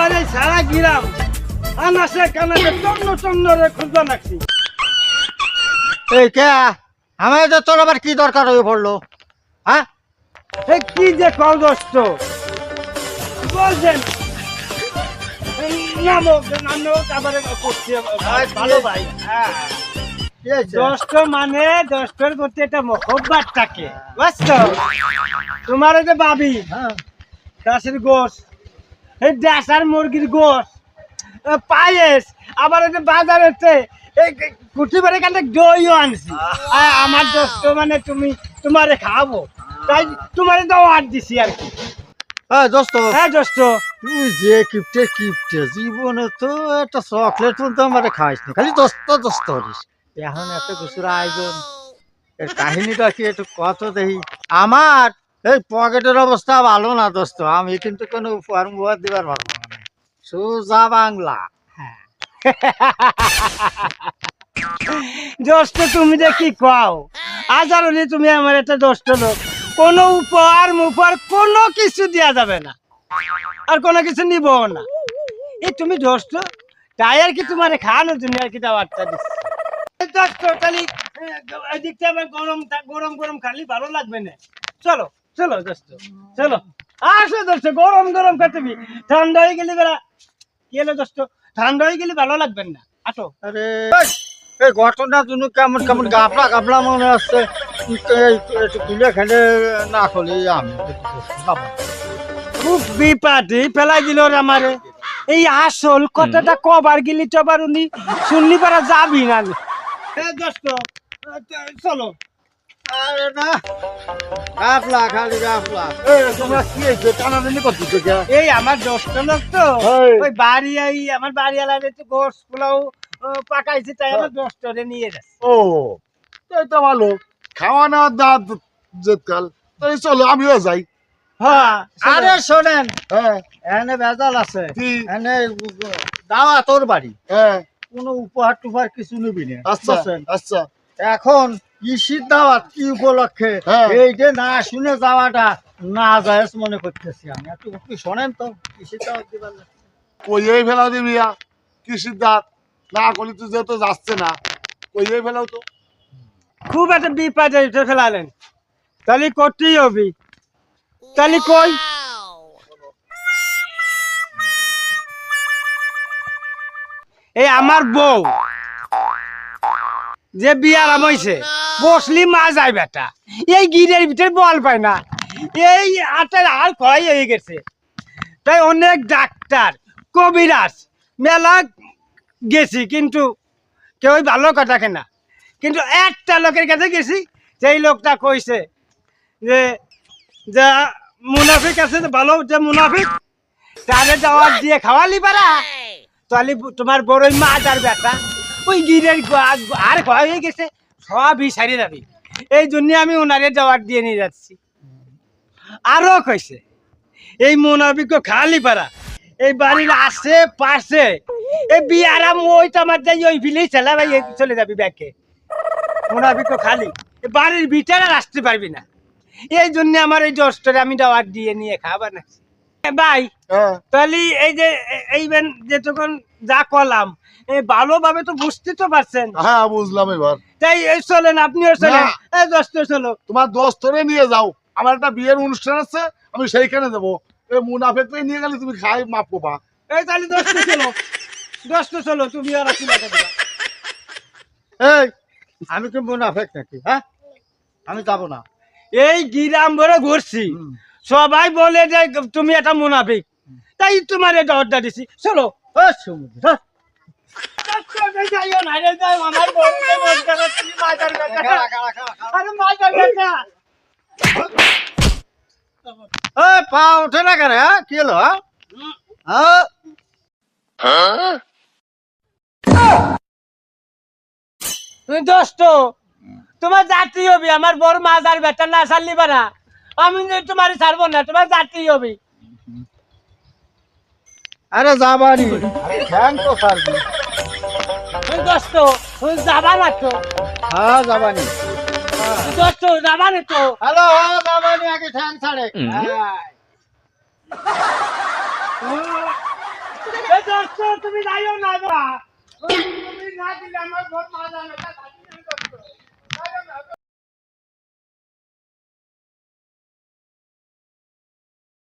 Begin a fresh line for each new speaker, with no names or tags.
এই সারা গিরাম। আনাসে কানাসে টন্ন টন্ন রে খুঁজবা নাকছি
এই কে? আমার তো তোর আবার কি দরকার হয়ে পড়ল? হ্যাঁ?
এ কি যে কল দোস্ত? বলছেন নামো নামো তারপরে করছি। ভালো ভাই হ্যাঁ। মানে দোস্তর প্রতি একটা মহব্বত থাকে বুঝছ তোমার যে বাবি
হ্যাঁ।
গোস। দেশার মুরগির গোস পায়েস আবার এই যে বাজারেতে এই কুটি বাড়ি কাছে দইও আনছি। আর আমার দোস্ত মানে তুমি তোমারে খাব তাই তোমারে দিছি আর কি।
এই দোস্ত।
হ্যাঁ দোস্ত।
তুই যে কিপটে কিপটে জীবনে তো একটা চকলেট তো আমার খাইস না। খালি দোস্ত দোস্ত হরিস। এখন এত কিছুর আয়োজন এর কাহিনীটা কি একটু কত দেখি? আমার এই পকেটের অবস্থা ভালো না দোস্ত, আমি কিন্তু কোনো উপহার মুহার দিবার পারব না। সোজা বাংলা।
দোস্ত, তুমি কি কও? আজ আর তুমি আমার একটা দোস্ত লোক। কোনো উপহার মুফার কোনো কিছু দেওয়া যাবে না। আর কোনো কিছু নিব না। এই তুমি দোস্ত তাই আর কি তোমার খাওয়ানোর জন্য আর কি দাওয়াতটা দিচ্ছি? তাহলে এদিকটা গরম গরম গরম খালি ভালো লাগবে না। চলো। চলো দোস্ত চলো। আসো দোস্ত গরম গরম ঠান্ডা হয়ে গেলে বেড়া কি হলো দোস্ত ঠান্ডা হয়ে গেলে ভালো লাগবে না। আসো।
আরে এই ঘটনা তুমি কেমন কেমন গাবলা গাবলা মনে একটু খুলে খেলে না খুলে আমি খাব।
বিপাটি ফেলাই দিল রে আমারে। এই আসল কথাটা কবার গেলি টবার উনি শুনলি পারা যাবি না। দোস্ত চলো।
আরে না। গাফলা খালি গাফলা। তোমরা কি হয়েছে টানাটানি করছ
এই আমার দোস্ত লোক তো। ওই বাড়ি আমার বাড়ি এলাকায় একটু গোস পোলাও পাকাইছে তাই আমার নিয়ে যাচ্ছে
ও এই তো ভালো। খাওয়া দাঁত যেতকাল তাই চলো আমিও যাই।
হ্যাঁ
আরে শোনেন
হ্যাঁ।
এনে ভেজাল আছে। এনে দাওয়া তোর বাড়ি।
হ্যাঁ।
কোনো উপহার টুপার কিছু নিবি না।
আচ্ছা? আচ্ছা।
এখন ইসির দাওয়াত কি উপলক্ষে?
হ্যাঁ।
এই যে না শুনে যাওয়াটা না যায় মনে করতেছি আমি। একটু একটু শোনেন তো ইসির দাওয়াত দিবার না।
কইয়েই ফেলাও দিবিয়া কি সিদ্ধার্থ না করলে তুই যেহেতু যাচ্ছে না কইয়েই ফেলাও তো।
খুব একটা বিপাদে উঠে ফেলালেন। তাহলে করতেই হবে। তাহলে কই? এই আমার বউ। যে বিয়ার হয়েছে বসলি মা যায় বেটা। এই গিরের ভিতরে বল পায় না। এই আটের আর কয় হয়ে গেছে। তাই অনেক ডাক্তার কবিরাজ মেলা গেছি কিন্তু কেউ ভালো কথা কেনা কিন্তু একটা লোকের কাছে গেছি সেই লোকটা কইছে যে যা মুনাফিক আছে ভালো যে মুনাফিক তারে দাওয়াত দিয়ে খাওয়ালি পারা তাহলে তোমার বড়ই মা আর বেটা। ওই গিরের আর ভয় হয়ে গেছে সবই সারি যাবি। এই জন্য আমি ওনারে দাওয়াত দিয়ে নিয়ে যাচ্ছি। আরও কইছে এই মুনাফিক খালি পারা এই বাড়ির আশে পাশে এই বিয়ারাম ওই তো আমার যাই ওই বিলেই চালা ভাই চলে যাবি ব্যাকে। মুনাফিক খালি এই বাড়ির ভিতরে আর আসতে পারবি না। এই জন্য আমার এই দশটারে আমি দাওয়াত দিয়ে নিয়ে খাবার না ভাই
হ্যাঁ।
তাহলে এই যে এ- এই বেন যেটুকুন যা করলাম এই ভালোভাবে তো বুঝতে তো পারছেন।
হ্যাঁ বুঝলাম এবার।
তাই এই চলেন আপনিও চলেন। এই দশটা চলো।
তোমার দোস্তরে নিয়ে যাও। আমার একটা বিয়ের অনুষ্ঠান আছে আমি সেইখানে যাব। এই মুনাফেককে নিয়ে গেলে তুমি খাই মাপ পাবা
এই তাহলে দশটা চলো। দশটা চলো তুমি আর আসি
এই আমি কি মুনাফেক নাকি হ্যাঁ? আমি যাব না।
এই গিরাম ভরে ঘুরছি। সবাই বলে যে তুমি একটা মুনাফিক। তাই তোমার এটা অর্ডার দিছি। চলো। আরে
পা ওঠে না কেন হ্যাঁ? কি হলো হ্যাঁ? হ্যাঁ
তুমি দোস্ত তোমার জাতি হবি আমার বড় মাজার বেটা না ছাড়লি না আমি তোমার ছাড়বো না তোমার জাতি হবি।
আরে যাবানি। ফ্যান তো সারবি
দোস্ত তুমি যাবা না তো।
হ্যাঁ যাবানি।
দোস্ত যাবানে তো।
হ্যালো বাবানি আগে ঠ্যাং ছাড়ে
দোস্ত তুমি যাইও না বা তুমি না দিলে আমার ভোট মারা যাবে